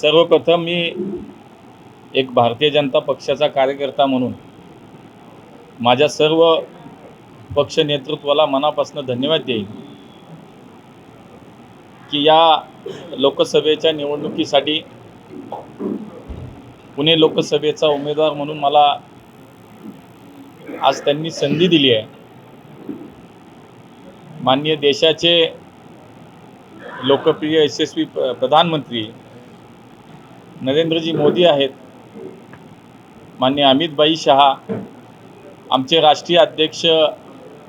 सर्वप्रथम मी एक भारतीय जनता पक्षाचा कार्यकर्ता म्हणून माझ्या सर्व पक्ष नेतृत्वाला मनापासून धन्यवाद देईन की या लोकसभेच्या निवडणुकीसाठी पुणे लोकसभेचा उमेदवार म्हणून मला आज त्यांनी संधी दिली आहे. माननीय देशाचे लोकप्रिय यशस्वी प- प्रधानमंत्री नरेंद्रजी मोदी आहेत. माननीय अमितबाई शहा आमचे राष्ट्रीय अध्यक्ष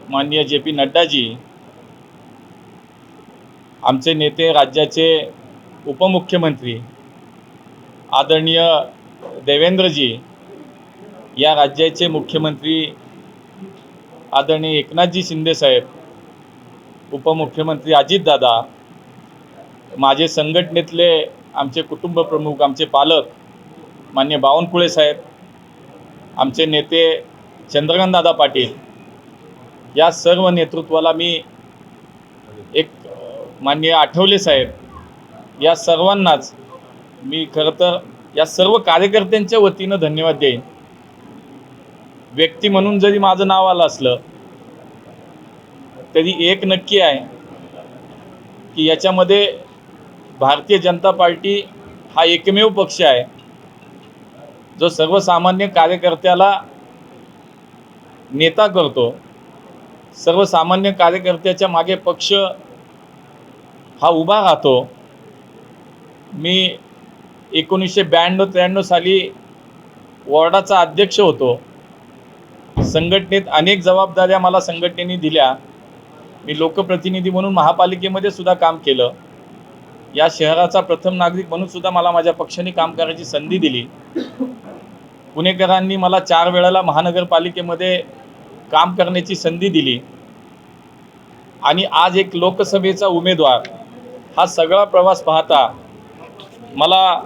माननीय जे पी नड्डाजी आमचे नेते राज्याचे उपमुख्यमंत्री आदरणीय देवेंद्रजी या राज्याचे मुख्यमंत्री आदरणीय एकनाथजी शिंदेसाहेब उपमुख्यमंत्री अजितदादा माझे संघटनेतले आमचे कुटुंब प्रमुख आमचे पालक मान्य बावनकुळे साहेब आमचे नेते चंद्रकांतदादा पाटील या सर्व नेतृत्वाला मी एक मान्य आठवले साहेब. या सर्वांनाच मी खरं तर या सर्व कार्यकर्त्यांच्या वतीनं धन्यवाद देईन. व्यक्ती म्हणून जरी माझं नाव आलं असलं तरी एक नक्की आहे की याच्यामध्ये भारतीय जनता पार्टी हा एकमेव पक्ष आहे. जो सर्वसामान्य कार्यकर्त्याला नेता करतो. सर्वसामान्य कार्यकर्त्याच्या मागे पक्ष हा उभा राहतो. मी एकोणीसशे ब्याण्णव त्र्याण्णव साली वॉर्डाचा अध्यक्ष होतो. संघटनेत अनेक जबाबदाऱ्या मला संघटनेने दिल्या. मी लोकप्रतिनिधी म्हणून महापालिकेमध्ये सुद्धा काम केलं. या शहराचा प्रथम नागरिक म्हणून सुद्धा मला माझ्या पक्षाने काम करायची संधी दिली. पुणेकरांनी मला चार वेळेला महानगरपालिकेमध्ये काम करण्याची संधी दिली. आणि आज एक लोकसभेचा उमेदवार हा सगळा प्रवास पाहता मला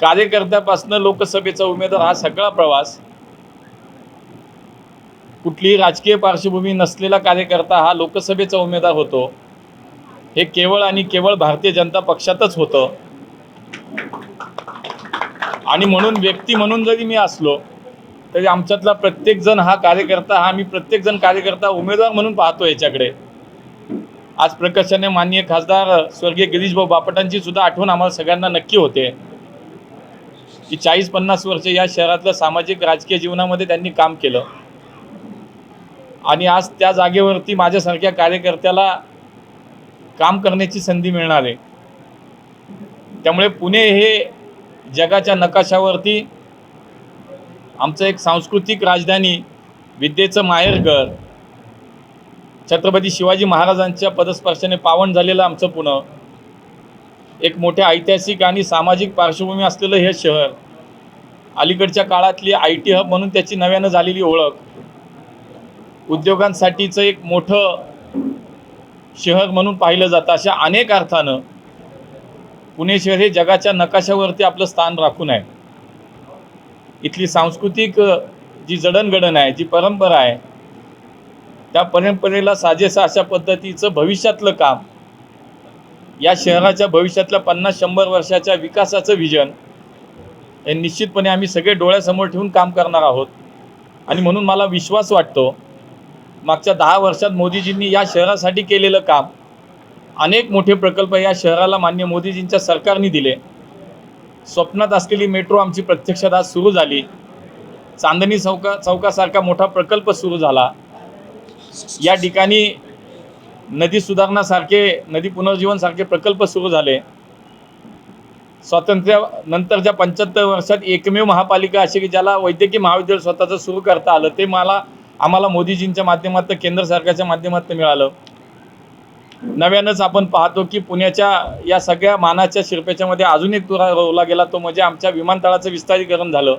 कार्यकर्त्यापासनं लोकसभेचा उमेदवार हा सगळा प्रवास कुठलीही राजकीय पार्श्वभूमी नसलेला कार्यकर्ता हा लोकसभेचा उमेदवार होतो. हे केवळ आणि केवळ भारतीय जनता पक्षातच होतं. आणि म्हणून व्यक्ती म्हणून जरी मी असलो तरी आमच्यातला प्रत्येकजण हा कार्यकर्ता हा मी प्रत्येकजण कार्यकर्ता उमेदवार म्हणून पाहतो याच्याकडे. आज प्रकर्षाने माननीय खासदार स्वर्गीय गिरीशभाऊ बापटांची सुद्धा आठवण आम्हाला सगळ्यांना नक्की होते. की चाळीस पन्नास वर्ष या शहरातलं सामाजिक राजकीय जीवनामध्ये त्यांनी काम केलं. आणि आज त्या जागेवरती माझ्यासारख्या कार्यकर्त्याला काम करण्याची संधी मिळणार. आहे त्यामुळे पुणे हे जगाच्या नकाशावरती आमचं एक सांस्कृतिक राजधानी विद्येचं माहेरघर छत्रपती शिवाजी महाराजांच्या पदस्पर्शाने पावन झालेलं आमचं पुणे. एक मोठ्या ऐतिहासिक आणि सामाजिक पार्श्वभूमी असलेलं हे शहर. अलीकडच्या काळातली आय टी हब म्हणून त्याची नव्यानं झालेली ओळख. उद्योगांसाठीचं एक मोठं शहर म्हणून पाहिलं जातं अशा अनेक अर्थानं पुणे शहर हे जगाच्या नकाशावरती आपलं स्थान राखून आहे. इथली सांस्कृतिक जी जडणघडण आहे जी परंपरा आहे त्या परंपरेला साजेसा अशा पद्धतीचं भविष्यातलं काम या शहराच्या भविष्यातल्या पन्नास शंभर वर्षाच्या विकासाचं विजन हे निश्चितपणे आम्ही सगळे डोळ्यासमोर ठेवून काम करणार आहोत. आणि म्हणून मला विश्वास वाटतो मागच्या दहा वर्षात मोदीजींनी या शहरासाठी केलेलं काम. अनेक मोठे प्रकल्प या शहराला मान्य मोदीजींच्या सरकारने दिले. स्वप्नात असलेली मेट्रो आमची प्रत्यक्षात आज सुरू झाली. चांदणी चौका चौकासारखा मोठा प्रकल्प सुरू झाला. या ठिकाणी नदी सुधारणासारखे नदी पुनर्जीवनसारखे प्रकल्प सुरू झाले. स्वातंत्र्यानंतरच्या पंच्याहत्तर वर्षात एकमेव महापालिका अशी की ज्याला वैद्यकीय महाविद्यालय स्वतःचं सुरू करता आलं ते मला आम्हाला मोदीजींच्या माध्यमातून केंद्र सरकारच्या माध्यमातून मिळालं. नव्यानंच आपण पाहतो की पुण्याच्या या सगळ्या मानाच्या शिरपेच्यामध्ये अजून एक तुरा रोवला गेला तो म्हणजे आमच्या विमानतळाचं विस्तारीकरण झालं.